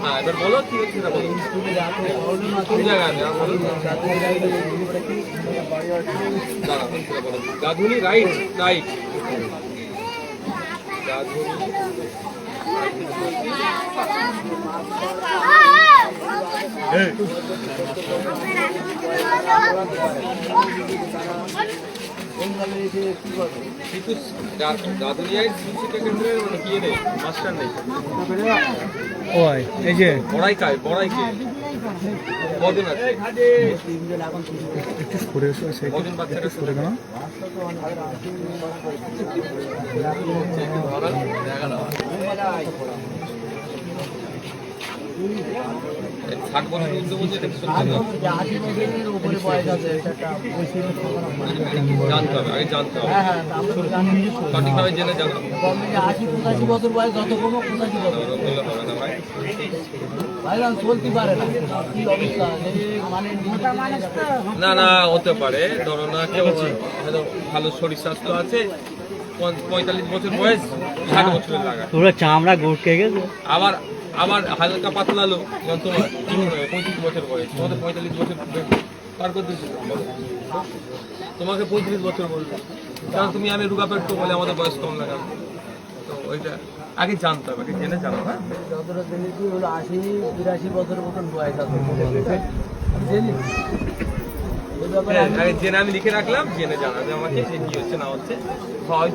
হ্যাঁ এবার বলো কি দাঁড়াও, সেটা বলো। গাধুনি কিন্তু শিক্ষা কেন্দ্রের মানে কি নেই মাস্টার নেই। ওই এই যে। বড়াই কায় বড়াই কে কজন আছে? একটু এসো কজন কেন ষাট বছর উর্ধ বলছে এটা কি সত্যি না? জানতে হবে আগে জানতে হবে। সঠিকভাবে জেনে জানাব আশি পঁচাশি বছর বয়স যত কমো পঁচাশি বছর বললে হবে। না ভাই ভাইজান চলতে পারে না কি অবস্থা মানে না না হতে পারে। ধরো না কেউ হয়তো ভালো শরীর স্বাস্থ্য আছে পঁয়তাল্লিশ বছর বয়স ষাট বছরের লাগা চামড়া গুটকে গেছে? আবার আবার হালকা পাতলা লোক যেমন তোমার পঁয়ত্রিশ বছর বয়স। তোমাদের পঁয়তাল্লিশ বছর পার করতে তোমাকে পঁয়ত্রিশ বছর বলব কারণ তুমি আমি রুগা পেট বলে আমাদের বয়স কম লাগাবে তো ওইটা আগে জানতে হবে জেনে জানো হ্যাঁ? যতটা জেনেছি হলো আশি বিরাশি বছর মতন বয়স আছে। জেনি হ্যাঁ, আগে জেনে আমি লিখে রাখলাম জেনে জানাবে আমাকে যে কি হচ্ছে না হচ্ছে। হয়।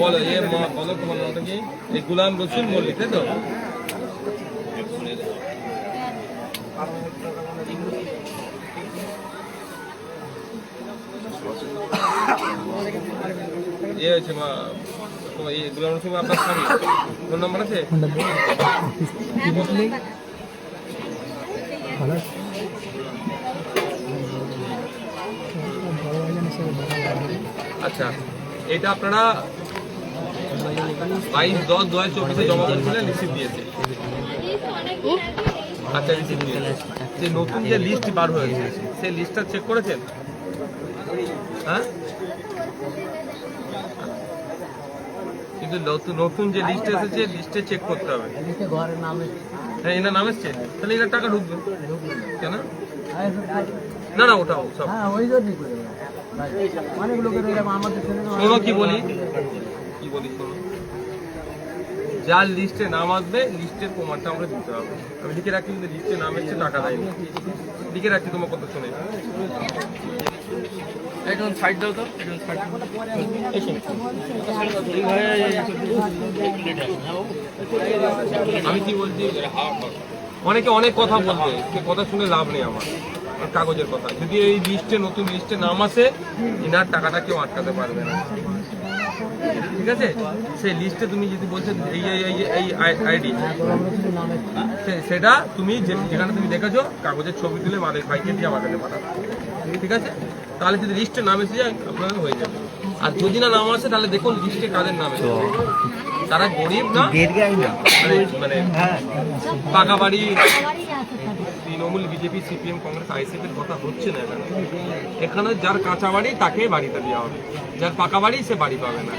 বলো, এ মা, বলো তোমার নামটা কি? এই গুলাম রসুল মল্লিক, তাই তো? এ হচ্ছে মা, তোমার এই গুলাম রসুল আপনার স্বামী? ফোন নাম্বার আছে? আচ্ছা এটা আপনারা বাইশ দশ দু হাজার চব্বিশে জমা করেছিলেন রিসিভ দিয়েছে। আচ্ছা রিসিভ দিয়েছে। যে নতুন যে লিস্ট বার হয়েছে সেই লিস্টটা চেক করেছেন? হ্যাঁ? কিন্তু নতুন যে লিস্ট এসেছে লিস্টে চেক করতে হবে। হ্যাঁ এনার নাম এসছে? তাহলে এনার টাকা ঢুকবে। কেন? না না, ওটাও, সব। শোনো কি বলি? কি বলি শোনো? যার লিস্টে নাম আসবে লিস্টের প্রমাণটা আমরা দিতে হবে। আমি লিখে রাখি, কিন্তু লিস্টে নাম এসছে, টাকা দেয়নি। লিখে রাখছি তোমার কথা শুনে। একজন সাইড দাও তো একজন আমি কি বলছি? অনেকে অনেক কথা বলবে কথা শুনে লাভ নেই আমার কাগজের কথা। যদি এই লিস্টে নতুন লিস্টে নাম আসে, এনার টাকাটা কেউ আটকাতে পারবে না। ঠিক আছে? সেই লিস্টে তুমি যদি বলছো এই এই আইডি সেটা তুমি যেখানে তুমি দেখেছ কাগজের ছবি তুলে মালিক ভাইকে দিয়ে আমার কাছে পাঠাবে ঠিক আছে? তাহলে যদি লিস্টে নাম এসে যায় আপনার হয়ে যাবে। আর যদি না নাম আসে তাহলে দেখুন লিস্টে কাদের নাম এসেছে। তারা গরিব না? মানে মানে পাকা বাড়ি Trinamool BJP, CPM, Congress ISF কথা হচ্ছে না এখানে। এখানে যার কাঁচা বাড়ি তাকে বাড়িতে দেওয়া হবে। যার পাকা বাড়ি, সে বাড়ি পাবে না।